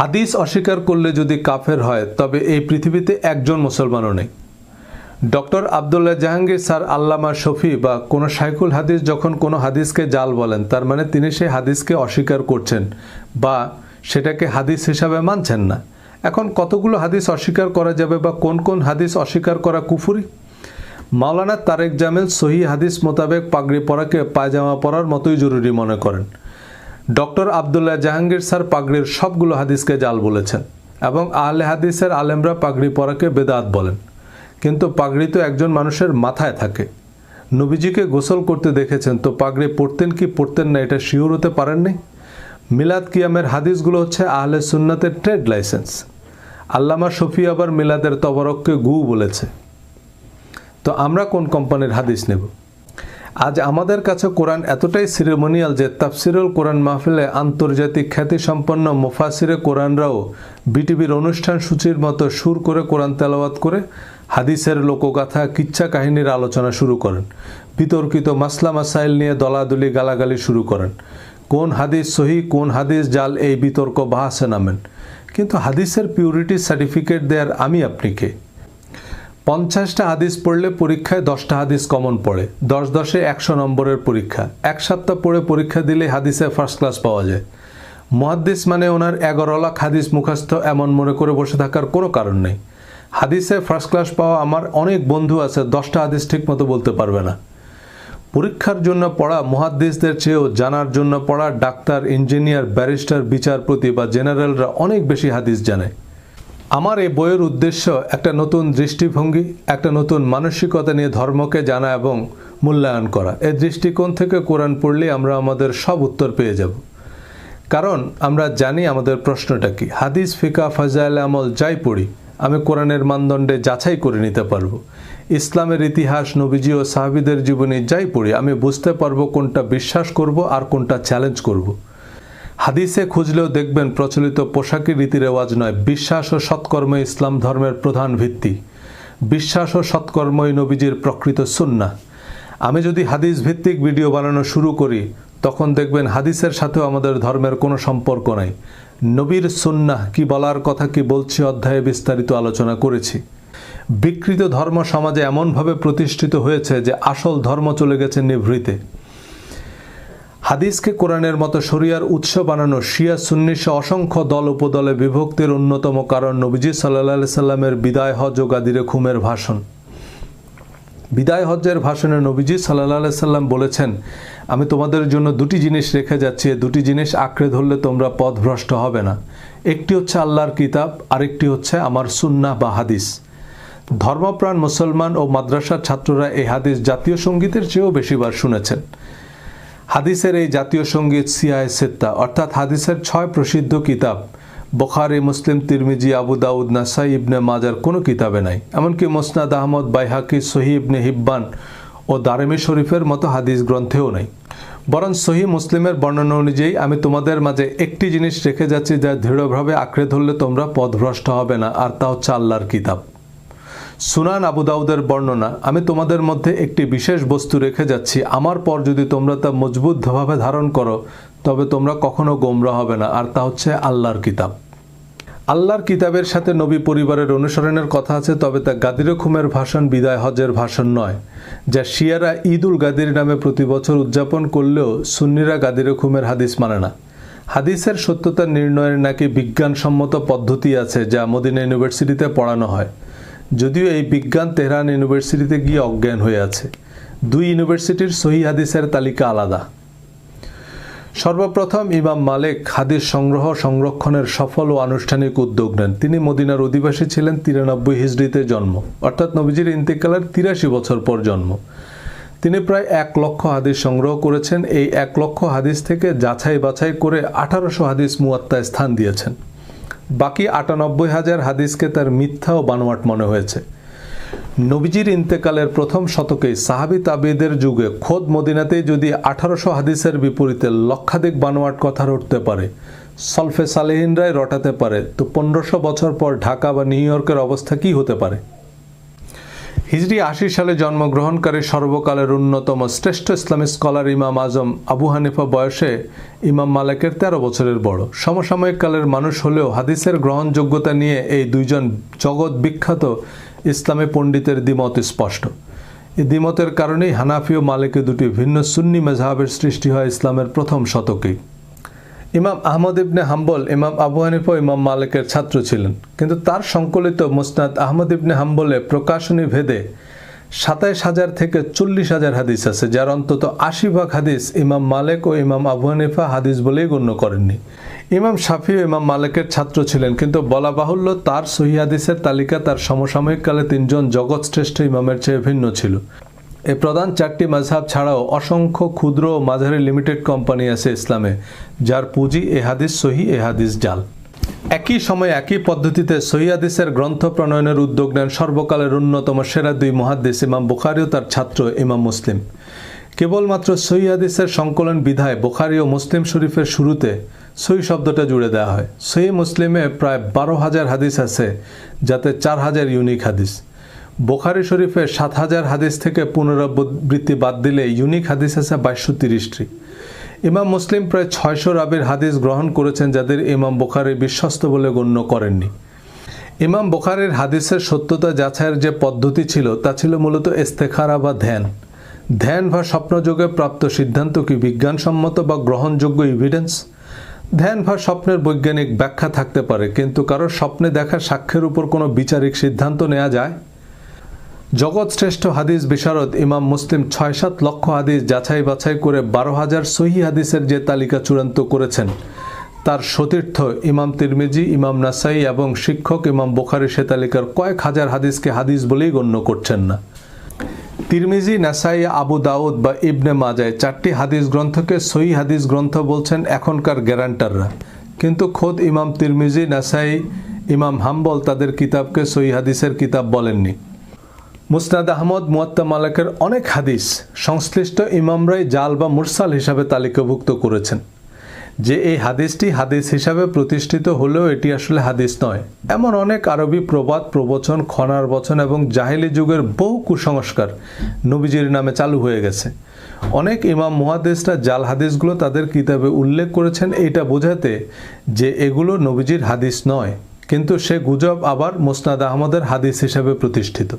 হাদিস অস্বীকার করলে যদি কাফের হয়, তবে এই পৃথিবীতে একজন মুসলমানও নেই। ডক্টর আবদুল্লাহ জাহাঙ্গীর স্যার আল্লামা শফি বা কোনো শাইকুল হাদিস যখন কোনো হাদিসকে জাল বলেন, তার মানে তিনি সেই হাদিসকে অস্বীকার করছেন বা সেটাকে হাদিস হিসাবে মানছেন না। এখন কতগুলো হাদিস অস্বীকার করা যাবে বা কোন কোন হাদিস অস্বীকার করা কুফুরি? মাওলানা তারেক জামিল সহি হাদিস মোতাবেক পাগড়ি পরাকে পায়জামা পরার মতোই জরুরি মনে করেন। ডক্টর আবদুল্লাহ জাহাঙ্গীর স্যার পাগড়ির সবগুলো হাদিসকে জাল বলেছেন এবং আহলে হাদিসের আলেমরা পাগড়ি পরাকে বেদাত বলেন। কিন্তু পাগড়ি তো একজন মানুষের মাথায় থাকে। নবীজিকে গোসল করতে দেখেছেন, তো পাগড়ি পড়তেন কি পড়তেন না এটা শিওর হতে পারেননি? মিলাদ কিয়ামের হাদিসগুলো হচ্ছে আহলে সুন্নাতের ট্রেড লাইসেন্স। আল্লামা শফি আবার মিলাদের তবরককে গু বলেছে। তো আমরা কোন কোম্পানির হাদিস নেব? আজ আমাদের কাছে কোরআন এতটাই সিরেমোনিয়াল যে তাফসিরুল কোরআন মাহফিলে আন্তর্জাতিক খ্যাতিসম্পন্ন মুফাসিরে কোরআনরাও বিটিভির অনুষ্ঠান সূচির মতো সুর করে কোরআন তেলাওয়াত করে হাদিসের লোকগাথা, কিচ্ছা কাহিনীর আলোচনা শুরু করেন। বিতর্কিত মাসলা মাসাইল নিয়ে দলাদলি গালাগালি শুরু করেন। কোন হাদিস সহি, কোন হাদিস জাল, এই বিতর্ক বাহাসে নামেন। কিন্তু হাদিসের পিউরিটি সার্টিফিকেট দেয়ার আমি আপনি কে? পঞ্চাশটা হাদিস পড়লে পরীক্ষায় দশটা হাদিস কমন পড়ে। দশ দশে একশো নম্বরের পরীক্ষা। এক সপ্তাহ পড়ে পরীক্ষা দিলে হাদিসে ফার্স্ট ক্লাস পাওয়া যায়। মহাদ্দিস মানে ওনার এগারো লাখ হাদিস মুখস্থ এমন মনে করে বসে থাকার কোনো কারণ নেই। হাদিসে ফার্স্ট ক্লাস পাওয়া আমার অনেক বন্ধু আছে, দশটা হাদিস ঠিক মতো বলতে পারবে না। পরীক্ষার জন্য পড়া মহাদ্দিসদের চেয়েও জানার জন্য পড়া ডাক্তার, ইঞ্জিনিয়ার, ব্যারিস্টার, বিচারপতি বা জেনারেলরা অনেক বেশি হাদিস জানে। আমার এই বইয়ের উদ্দেশ্য একটা নতুন দৃষ্টিভঙ্গি, একটা নতুন মানসিকতা নিয়ে ধর্মকে জানা এবং মূল্যায়ন করা। এই দৃষ্টিকোণ থেকে কোরআন পড়লে আমরা আমাদের সব উত্তর পেয়ে যাব। কারণ আমরা জানি আমাদের প্রশ্নটা কি। হাদিস, ফিকা, ফাজাইল, আমল যাই পড়ি, আমি কোরআনের মানদণ্ডে যাচাই করে নিতে পারব। ইসলামের ইতিহাস, নবীজি ও সাহাবিদের জীবনী যাই পড়ি, আমি বুঝতে পারব কোনটা বিশ্বাস করব আর কোনটা চ্যালেঞ্জ করব। হাদিসে খুঁজলেও দেখবেন প্রচলিত পোশাকি রীতি রেওয়াজ নয়, বিশ্বাস ও সৎকর্ম ইসলাম ধর্মের প্রধান ভিত্তি। বিশ্বাস ও সৎকর্মই নবীজির প্রকৃত সুন্না। আমি যদি হাদিস ভিত্তিক ভিডিও বানানো শুরু করি, তখন দেখবেন হাদিসের সাথেও আমাদের ধর্মের কোনো সম্পর্ক নাই। নবীর সুন্না কি বলার কথা কি বলছি অধ্যায়ে বিস্তারিত আলোচনা করেছি। বিকৃত ধর্ম সমাজে এমনভাবে প্রতিষ্ঠিত হয়েছে যে আসল ধর্ম চলে গেছে নিভৃতে। হাদিসকে কোরআনের মতো শরিয়ার উৎস বানানো শিয়া সুন্নিশ অসংখ্য দল উপদলে বিভক্তির অন্যতম কারণ নবীজি সাল্লাহ সাল্লামের বিদায় হজ ও গাদিরে খুমের ভাষণ। বিদায় হজ্জের ভাষণে নবীজি সাল্লাহ সাল্লাম বলেছেন, আমি তোমাদের জন্য দুটি জিনিস রেখে যাচ্ছি দুটি জিনিস আঁকড়ে ধরলে তোমরা পথভ্রষ্ট হবে না। একটি হচ্ছে আল্লাহর কিতাব, আরেকটি হচ্ছে আমার সুন্না বা হাদিস। ধর্মপ্রাণ মুসলমান ও মাদ্রাসার ছাত্ররা এই হাদিস জাতীয় সঙ্গীতের চেয়েও বেশিবার শুনেছেন। হাদিসের এই জাতীয় সংগীত সিয়ায় সেত্তা অর্থাৎ হাদিসের ছয় প্রসিদ্ধ কিতাব, বখারি, মুসলিম, তিরমিজি, আবু দাউদ, নাসাই, ইবনে মাজার, কোনো কিতাবে নাই। এমনকি মোসনাদ আহমদ, বাইহাকি সহি ইবনে হিব্বান ও দারেমি শরীফের মতো হাদিস গ্রন্থেও নাই। বরং সহি মুসলিমের বর্ণনা অনুযায়ী আমি তোমাদের মাঝে একটি জিনিস রেখে যাচ্ছি যা দৃঢ়ভাবে আঁকড়ে ধরলে তোমরা পথভ্রষ্ট হবে না, আর তা হচ্ছে আল্লাহর কিতাব। সুনান আবু দাউদের বর্ণনা, আমি তোমাদের মধ্যে একটি বিশেষ বস্তু রেখে যাচ্ছি। আমার পর যদি তোমরা তা মজবুতভাবে ধারণ করো, তবে তোমরা কখনো গোমরা হবে না, আর তা হচ্ছে আল্লাহর কিতাব। আল্লাহর কিতাবের সাথে নবী পরিবারের অনুসরণের কথা আছে, তবে তা গাদির খুমের ভাষণ বিদায় হজের ভাষণ নয়। যা শিয়ারা ঈদ উল গাদির নামে প্রতি বছর উদযাপন করলেও সুন্নিরা গাদির খুমের হাদিস মানে না। হাদিসের সত্যতা নির্ণয়ের নাকি বিজ্ঞানসম্মত পদ্ধতি আছে, যা মদিনা ইউনিভার্সিটিতে পড়ানো হয়। যদিও এই বিজ্ঞান তেহরান ইউনিভার্সিটিতে গিয়ে অজ্ঞান হয়ে আছে। দুই ইউনিভার্সিটির সহি হাদিসের তালিকা আলাদা। সর্বপ্রথম ইমাম মালেক হাদিস সংগ্রহ সংরক্ষণের সফল ও আনুষ্ঠানিক উদ্যোগ নেন। তিনি মদিনার অধিবাসী ছিলেন তিরানব্বই হিজড়িতে জন্ম, অর্থাৎ নবীজির ইন্তেকালের তিরাশি বছর পর জন্ম। তিনি প্রায় এক লক্ষ হাদিস সংগ্রহ করেছেন। এই এক লক্ষ হাদিস থেকে যাচাই বাছাই করে আঠারোশো হাদিস মুয়াত্তায় স্থান দিয়েছেন। বাকি আটানব্বই হাজার হাদিসকে তার মিথ্যা ও বানোয়াট মনে হয়েছে। নবীজির ইন্তেকালের প্রথম শতকে সাহাবি তাবিদের যুগে খোদ মদিনাতেই যদি আঠারোশো হাদিসের বিপরীতে লক্ষাধিক বানোয়াট কথা রটতে পারে, সলফে সালেহিনরাই রটাতে পারে, তো পনেরোশো বছর পর ঢাকা বা নিউ ইয়র্কের অবস্থা কী হতে পারে? হিজরি আশি সালে জন্মগ্রহণকারী সর্বকালের অন্যতম শ্রেষ্ঠ ইসলামিক স্কলার ইমাম আজম আবু হানিফা বয়সে ইমাম মালেকের তেরো বছরের বড়। সমসাময়িক কালের মানুষ হলেও হাদিসের গ্রহণযোগ্যতা নিয়ে এই দুইজন জগৎ বিখ্যাত ইসলামী পণ্ডিতের দ্বিমত স্পষ্ট। এই দ্বিমতের কারণেই হানাফি ও মালিকে দুটি ভিন্ন সুন্নি মেজাহাবের সৃষ্টি হয় ইসলামের প্রথম শতকেই ইমাম আহমদ ইবনে হাম্বল, ইমাম আবু হানিফা, ইমাম মালিকের ছাত্র ছিলেন। কিন্তু তার সংকলিত মুসনাদ আহমদ ইবনে হাম্বলে প্রকাশনী ভেদে সাতাইশ হাজার থেকে চল্লিশ হাজার হাদিস আছে, যার অন্তত আশি ভাগ হাদিস ইমাম মালেক ও ইমাম আবু হানিফা হাদিস বলেই গণ্য করেননি। ইমাম শাফি ও ইমাম মালেকের ছাত্র ছিলেন, কিন্তু বলা বাহুল্য তার সহি হাদিসের তালিকা তার সমসাময়িক কালে তিনজন জগৎশ্রেষ্ঠ ইমামের চেয়ে ভিন্ন ছিল। এই প্রধান চারটি মাঝহাব ছাড়াও অসংখ্য ক্ষুদ্র ও মাঝারি লিমিটেড কোম্পানি আছে ইসলামে, যার পুঁজি এ হাদিস সহি, এ হাদিস জাল। একই সময়ে একই পদ্ধতিতে সহি হাদিসের গ্রন্থ প্রণয়নের উদ্যোগ নেন সর্বকালের অন্যতম সেরা দুই মহাদ্দেশ ইমাম বুখারি ও তার ছাত্র ইমাম মুসলিম। কেবলমাত্র সহি হাদিসের সংকলন বিধায় বুখারি ও মুসলিম শরীফের শুরুতে সহি শব্দটা জুড়ে দেওয়া হয়। সহি মুসলিমে প্রায় বারো হাজার হাদিস আছে, যাতে চার হাজার ইউনিক হাদিস। বোখারি শরীফের সাত হাজার হাদিস থেকে পুনরাবৃত্তি বাদ দিলে ইউনিক হাদিস আছে বাইশশো তিরিশটি। ইমাম মুসলিম প্রায় ছয়শো রাবির হাদিস গ্রহণ করেছেন যাদের ইমাম বোখারি বিশ্বস্ত বলে গণ্য করেননি। ইমাম বোখারের হাদিসের সত্যতা যাচাইয়ের যে পদ্ধতি ছিল, তা ছিল মূলত ইস্তেখারা বা ধ্যান। ধ্যান বা স্বপ্নযোগে প্রাপ্ত সিদ্ধান্ত কি বিজ্ঞানসম্মত বা গ্রহণযোগ্য ইভিডেন্স ধ্যান বা স্বপ্নের বৈজ্ঞানিক ব্যাখ্যা থাকতে পারে, কিন্তু কারও স্বপ্নে দেখা সাক্ষ্যের উপর কোনো বিচারিক সিদ্ধান্ত নেওয়া যায়? জগৎ শ্রেষ্ঠ হাদিস বিশারদ ইমাম মুসলিম ছয় সাত লক্ষ হাদিস যাচাই বাছাই করে বারো হাজার সহি হাদিসের যে তালিকা চূড়ান্ত করেছেন। তার সতীর্থ ইমাম তিরমিজি, ইমাম নাসাই এবং শিক্ষক ইমাম বোখারি সে তালিকার কয়েক হাজার হাদিসকে হাদিস বলেই গণ্য করছেন না। তিরমিজি, নাসাই, আবু দাউদ বা ইবনে মাজায় চারটি হাদিস গ্রন্থকে সহি হাদিস গ্রন্থ বলছেন এখনকার গ্যারান্টাররা। কিন্তু খোদ ইমাম তিরমিজি, নাসাই, ইমাম হাম্বল তাদের কিতাবকে সহি হাদিসের কিতাব বলেননি। মুসনাদ আহমদ, মুয়াত্তা মালাকের অনেক হাদিস সংশ্লিষ্ট ইমামরাই জাল বা মুরসাল হিসাবে তালিকাভুক্ত করেছেন। যে এই হাদিসটি হাদিস হিসাবে প্রতিষ্ঠিত হলেও এটি আসলে হাদিস নয়। এমন অনেক আরবি প্রবাদ, প্রবচন খনার বচন এবং জাহিলি যুগের বহু কুসংস্কার নবীজির নামে চালু হয়ে গেছে। অনেক ইমাম মুহাদ্দিসরা জাল হাদিসগুলো তাদের কিতাবে উল্লেখ করেছেন এটা বোঝাতে যে এগুলো নবীজির হাদিস নয়। কিন্তু সে গুজব আবার মুসনাদ আহমদের হাদিস হিসাবে প্রতিষ্ঠিত।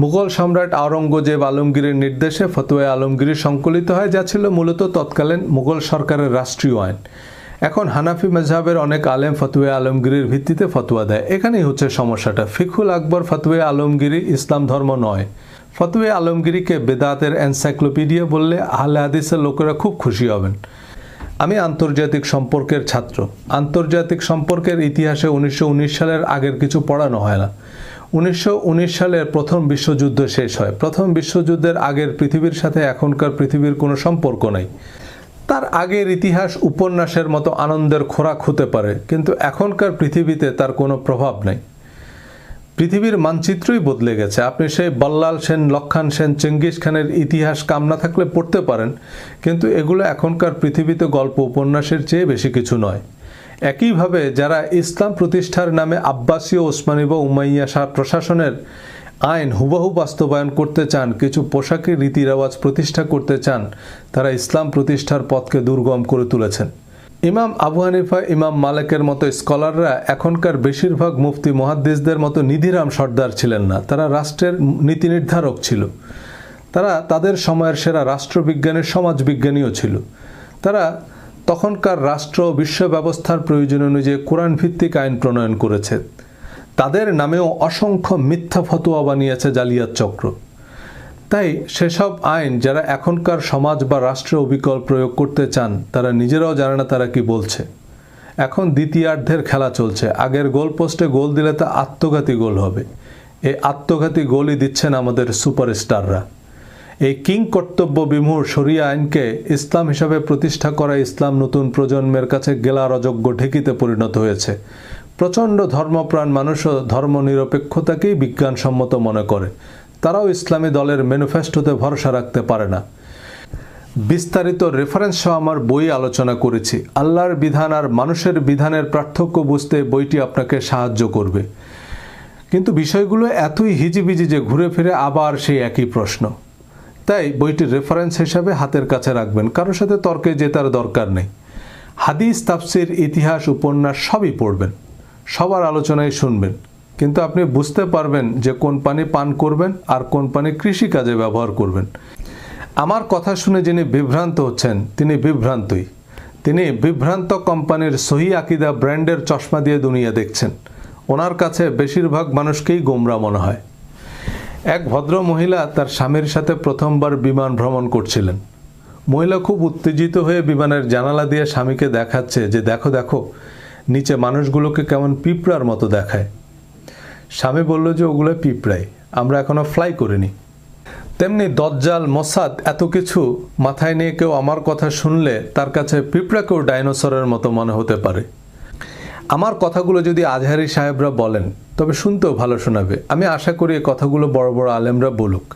মুঘল সম্রাট আওরঙ্গজেব আলমগীরের নির্দেশে ফতোয়া আলমগীর সংকলিত হয়, যা ছিল মূলত তৎকালীন মুঘল সরকারের রাষ্ট্রীয় আইন। এখন হানাফি মেজহাবের অনেক আলেম ফতুয়া আলমগীরের ভিত্তিতে ফতোয়া দেয়। এখানেই হচ্ছে সমস্যাটা। ফিকুল আকবর ফতুয়া আলমগীরি ইসলাম ধর্ম নয়। ফতুয়া আলমগীরিকে বেদাতের এনসাইক্লোপিডিয়া বললে আহলে হাদিসের লোকেরা খুব খুশি হবেন। আমি আন্তর্জাতিক সম্পর্কের ছাত্র। আন্তর্জাতিক সম্পর্কের ইতিহাসে উনিশশো উনিশ সালের আগের কিছু পড়ানো হয় না। উনিশশো উনিশ সালের প্রথম বিশ্বযুদ্ধ শেষ হয়। প্রথম বিশ্বযুদ্ধের আগের পৃথিবীর সাথে এখনকার পৃথিবীর কোনো সম্পর্ক নেই। তার আগের ইতিহাস উপন্যাসের মতো আনন্দের খোরাক হতে পারে, কিন্তু এখনকার পৃথিবীতে তার কোনো প্রভাব নেই। পৃথিবীর মানচিত্রই বদলে গেছে। আপনি সেই বল্লাল সেন লক্ষণ সেন, চেঙ্গিস খানের ইতিহাস কাম না থাকলে পড়তে পারেন, কিন্তু এগুলো এখনকার পৃথিবীতে গল্প উপন্যাসের চেয়ে বেশি কিছু নয়। একইভাবে যারা ইসলাম প্রতিষ্ঠার নামে আব্বাসীয় ওসমানী বা উমাইয়া শাহ প্রশাসনের আইন হুবহু বাস্তবায়ন করতে চান, কিছু পোশাকের রীতি রেওয়াজ প্রতিষ্ঠা করতে চান, তারা ইসলাম প্রতিষ্ঠার পথকে দুর্গম করে তুলেছেন। ইমাম আবু হানিফা, ইমাম মালেকের মতো স্কলাররা এখনকার বেশিরভাগ মুফতি মহাদ্দিসদের মতো নিধিরাম সর্দার ছিলেন না। তারা রাষ্ট্রের নীতি নির্ধারক ছিল। তারা তাদের সময়ের সেরা রাষ্ট্রবিজ্ঞানের সমাজবিজ্ঞানীও ছিল। তারা তখনকার রাষ্ট্র বিশ্ব ব্যবস্থার প্রয়োজন অনুযায়ী কোরআন ভিত্তিক আইন প্রণয়ন করেছে। তাদের নামেও অসংখ্য মিথ্যা ফতোয়া বানিয়েছে জালিয়াত চক্র। তাই সেসব আইন যারা এখনকার সমাজ বা রাষ্ট্রে অবিকল প্রয়োগ করতে চান, তারা নিজেরাও জানে না তারা কি বলছে। এখন দ্বিতীয়ার্ধের খেলা চলছে। আগের গোল পোস্টে গোল দিলে তা আত্মঘাতী গোল হবে। এই আত্মঘাতী গোলই দিচ্ছেন আমাদের সুপারস্টাররা। এই কিং কর্তব্য বিমূঢ় শরিয়া আইনকে ইসলাম হিসাবে প্রতিষ্ঠা করা ইসলাম নতুন প্রজন্মের কাছে গেলার অযোগ্য ঢেকিতে পরিণত হয়েছে। প্রচণ্ড ধর্মপ্রাণ মানুষও ধর্ম নিরপেক্ষতাকেই বিজ্ঞানসম্মত মনে করে। তারাও ইসলামী দলের ম্যানিফেস্টোতে ভরসা রাখতে পারে না। বিস্তারিত রেফারেন্স সহ আমার বই আলোচনা করেছি। আল্লাহর বিধান আর মানুষের বিধানের পার্থক্য বুঝতে বইটি আপনাকে সাহায্য করবে। কিন্তু বিষয়গুলো এতই হিজিবিজি যে ঘুরে ফিরে আবার সেই একই প্রশ্ন। তাই বইটির রেফারেন্স হিসাবে হাতের কাছে রাখবেন। কারোর সাথে তর্কে জেতার দরকার নেই। হাদিস, তাফসির, ইতিহাস, উপন্যাস সবই পড়বেন। সবার আলোচনায় শুনবেন। কিন্তু আপনি বুঝতে পারবেন যে কোন পানি পান করবেন আর কোন পানি কৃষিকাজে ব্যবহার করবেন। আমার কথা শুনে যিনি বিভ্রান্ত হচ্ছেন, তিনি বিভ্রান্তই। তিনি বিভ্রান্ত কোম্পানির সহি আকিদা ব্র্যান্ডের চশমা দিয়ে দুনিয়া দেখছেন। ওনার কাছে বেশিরভাগ মানুষকেই গোমরা মনে হয়। এক ভদ্র মহিলা তার স্বামীর সাথে প্রথমবার বিমান ভ্রমণ করছিলেন। মহিলা খুব উত্তেজিত হয়ে বিমানের জানালা দিয়ে স্বামীকে দেখাচ্ছে যে, দেখো দেখো, নিচে মানুষগুলোকে কেমন পিঁপড়ার মতো দেখায়। স্বামী বলল যে ওগুলো পিঁপড়াই, আমরা এখনও ফ্লাই করিনি। তেমনি দজ্জাল মোসাদ এত কিছু মাথায় নিয়ে কেউ আমার কথা শুনলে তার কাছে পিঁপড়াকেও ডাইনোসরের মতো মনে হতে পারে। আমার কথাগুলো যদি আজহারি সাহেবরা বলেন, তবে শুনতেও ভালো শোনাবে। আমি আশা করি এই কথাগুলো বড় বড় আলেমরা বলুক।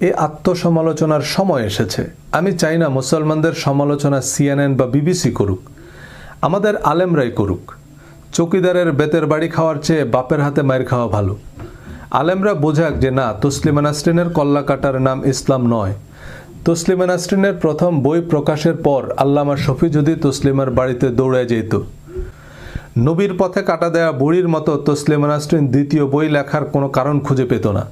এই আত্মসমালোচনার সময় এসেছে। আমি চাই না মুসলমানদের সমালোচনা সিএনএন বা বিবিসি করুক। আমাদের আলেমরাই করুক। চৌকিদারের বেতের বাড়ি খাওয়ার চেয়ে বাপের হাতে মায়ের খাওয়া ভালো। আলেমরা বোঝাক যে না, তসলিমা নাসরিনের কল্লা কাটার নাম ইসলাম নয়। তসলিমা নাসরিনের প্রথম বই প্রকাশের পর আল্লামা শফি যদি তসলিমার বাড়িতে দৌড়ে যেত নবীর পথে কাটা দেয়া বুড়ির মতো তসলিমা নাসরিন দ্বিতীয় বই লেখার কোনো কারণ খুঁজে পেত না।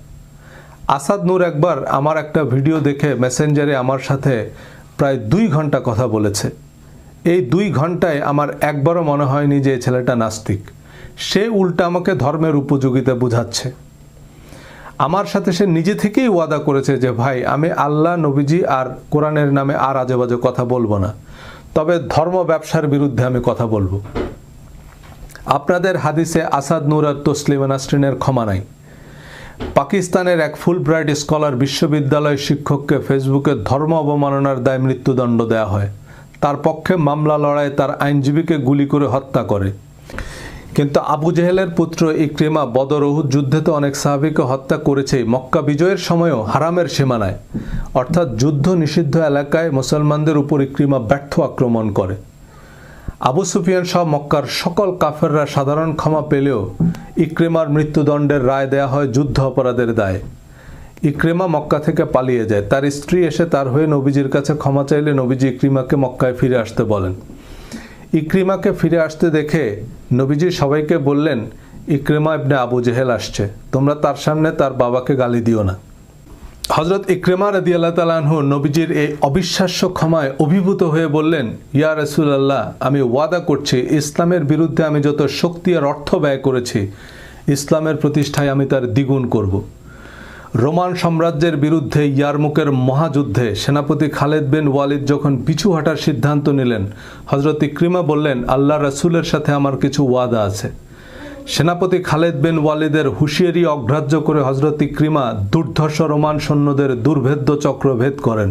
আসাদ নূর একবার আমার একটা ভিডিও দেখে মেসেঞ্জারে আমার সাথে প্রায় দুই ঘণ্টা কথা বলেছে। এই দুই ঘন্টায় আমার একবারও মনে হয়নি যে ছেলেটা নাস্তিক। সে উল্টা আমাকে ধর্মের উপযোগিতা বুঝাচ্ছে। আমার সাথে সে নিজে থেকেই ওয়াদা করেছে যে, ভাই, আমি আল্লাহ, নবীজি আর কোরআনের নামে আর আজেবাজে কথা বলব না। তবে ধর্ম ব্যবসার বিরুদ্ধে আমি কথা বলব। আপনাদের হাদিসে আসাদ নূর আর তসলিমা নাসরিনের ক্ষমা নাই। পাকিস্তানের এক ফুল ব্রাইট স্কলার বিশ্ববিদ্যালয় শিক্ষককে ফেসবুকে ধর্ম অবমাননার দায় মৃত্যুদণ্ড দেওয়া হয়। তার পক্ষে মামলা লড়াই তার আইনজীবীকে গুলি করে হত্যা করে। কিন্তু আবু জেহেলের পুত্র ইক্রিমা বদর উহুদ যুদ্ধে তো অনেক সাহাবিকে হত্যা করেছেই। মক্কা বিজয়ের সময়ও হারামের সীমানায়। অর্থাৎ যুদ্ধ নিষিদ্ধ এলাকায় মুসলমানদের উপর ইক্রিমা ব্যর্থ আক্রমণ করে। আবু সুফিয়ান সহ মক্কার সকল কাফেররা সাধারণ ক্ষমা পেলেও ইক্রেমার মৃত্যুদণ্ডের রায় দেয়া হয় যুদ্ধ অপরাধের দায়ে। ইক্রেমা মক্কা থেকে পালিয়ে যায়। তার স্ত্রী এসে তার হয়ে নবীজির কাছে ক্ষমা চাইলে নবীজি ইক্রিমাকে মক্কায় ফিরে আসতে বলেন। ইক্রিমাকে ফিরে আসতে দেখে নবীজি সবাইকে বললেন, ইক্রেমা ইবনে আবু জেহেল আসছে। তোমরা তার সামনে তার বাবাকে গালি দিও না। হজরত ইক্রেমা রদি আল্লাহ তালাহু নবীজির এই অবিশ্বাস্য ক্ষমায় অভিভূত হয়ে বললেন, ইয়া রসুল্লাহ আমি ওয়াদা করছি, ইসলামের বিরুদ্ধে আমি যত শক্তি আর অর্থ ব্যয় করেছি, ইসলামের প্রতিষ্ঠায় আমি তার দ্বিগুণ করব। রোমান সাম্রাজ্যের বিরুদ্ধে ইয়ারমুকের মহাযুদ্ধে সেনাপতি খালেদ বিন ওয়ালিদ যখন পিছু হাঁটার সিদ্ধান্ত নিলেন হজরত ইক্রিমা বললেন আল্লাহ রসুলের সাথে আমার কিছু ওয়াদা আছে। সেনাপতি খালেদ বিন ওয়ালিদের হুঁশিয়ারি অগ্রাহ্য করে হজরত ইক্রিমা দুর্ধর্ষ রোমান সৈন্যদের দুর্ভেদ্য চক্র ভেদ করেন।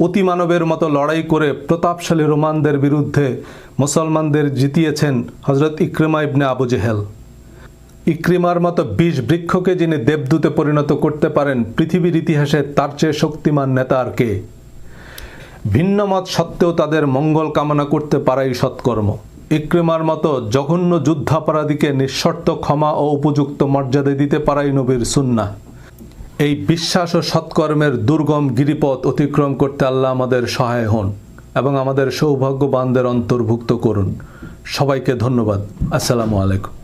অতিমানবের মতো লড়াই করে প্রতাপশালী রোমানদের বিরুদ্ধে মুসলমানদের জিতিয়েছেন হজরত ইক্রিমা ইবনে আবু জেহেল। ইক্রিমার মতো বিষ বৃক্ষকে যিনি দেবদূতে পরিণত করতে পারেন, পৃথিবীর ইতিহাসে তার চেয়ে শক্তিমান নেতা আর কে? ভিন্ন মত সত্ত্বেও তাদের মঙ্গল কামনা করতে পারাই সৎকর্ম। ইক্রিমার মতো জঘন্য যুদ্ধাপরাধীকে নিঃশর্ত ক্ষমা ও উপযুক্ত মর্যাদা দিতে পারাই নবীর সুন্না এই বিশ্বাস ও সৎকর্মের দুর্গম গিরিপথ অতিক্রম করতে আল্লাহ আমাদের সহায় হন এবং আমাদের সৌভাগ্যবানদের অন্তর্ভুক্ত করুন। সবাইকে ধন্যবাদ। আসসালামু আলাইকুম।